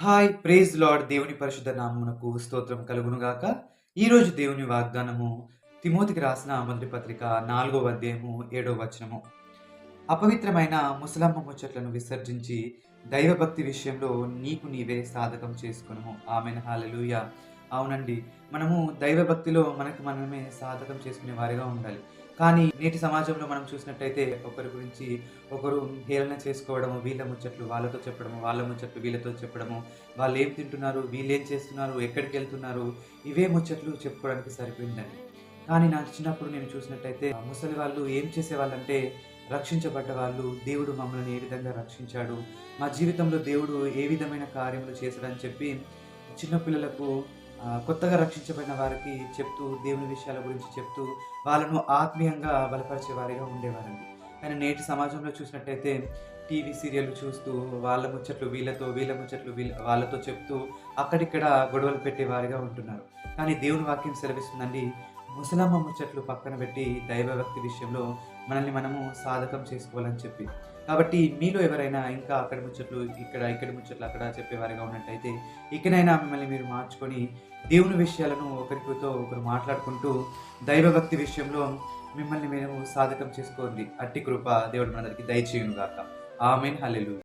Hi praise lord దేవుని పరిశుద్ధ నామమునకు స్తోత్రం కలుగునుగాక. ఈరోజు దేవుని వాగ్దానము తిమోతికి రాసిన మొదటి పత్రిక నాలుగవ అధ్యాయము ఏడవ వచనము. అపవిత్రమైన ముసలమ్మ ముచ్చట్లను విసర్జించి దైవభక్తి విషయంలో నీకు నీవే సాధకం చేసుకును ఆమెను. హాలెలూయ అవునండి. మనము దైవభక్తిలో మనకు మనమే సాధకం చేసుకునే వారిగా ఉండాలి. కానీ నేటి సమాజంలో మనం చూసినట్టయితే ఒకరి గురించి ఒకరు హేళన చేసుకోవడము వీళ్ళ ముచ్చట్లు వాళ్ళతో చెప్పడము వాళ్ళ ముచ్చట్లు వీళ్ళతో చెప్పడము వాళ్ళు ఏం తింటున్నారు వీళ్ళు ఏం చేస్తున్నారు ఎక్కడికి వెళ్తున్నారు ఇవే ముచ్చట్లు చెప్పుకోవడానికి సరిపోయిందండి. కానీ నాకు చిన్నప్పుడు నేను చూసినట్టయితే ముసలి వాళ్ళు ఏం చేసేవాళ్ళంటే రక్షించబడ్డ వాళ్ళు దేవుడు మమ్మల్ని ఏ విధంగా రక్షించాడు మా జీవితంలో దేవుడు ఏ విధమైన కార్యములు చేశాడని చెప్పి చిన్నపిల్లలకు కొత్తగా రక్షించబడిన వారికి చెప్తూ దేవుని విషయాల గురించి చెప్తూ వాళ్ళను ఆత్మీయంగా బలపరిచే వారిగా ఉండేవారండి. కానీ నేటి సమాజంలో చూసినట్టయితే టీవీ సీరియల్ చూస్తూ వాళ్ళ ముచ్చట్లు వీళ్ళతో వీళ్ళ ముచ్చట్లు వీళ్ళ వాళ్ళతో చెప్తూ అక్కడిక్కడ గొడవలు పెట్టేవారిగా ఉంటున్నారు. కానీ దేవుని వాక్యం సెలవిస్తుందండి ముసలమ్మ ముచ్చట్లు పక్కన పెట్టి దైవభక్తి విషయంలో మనల్ని మనము సాధకం చేసుకోవాలని చెప్పి. కాబట్టి మీలో ఎవరైనా ఇంకా అక్కడ ముచ్చట్లు ఇక్కడ ఇక్కడ ముచ్చట్లు అక్కడ చెప్పేవారిగా ఉన్నట్టయితే ఇకనైనా మిమ్మల్ని మీరు మార్చుకొని దేవుని విషయాలను ఒకరితో ఒకరు మాట్లాడుకుంటూ దైవభక్తి విషయంలో మిమ్మల్ని మేము సాధకం చేసుకోండి. అట్టి కృప దేవుడు మనందరికీ దయచేయును గాక ఆమెన్. హల్లెలూయా.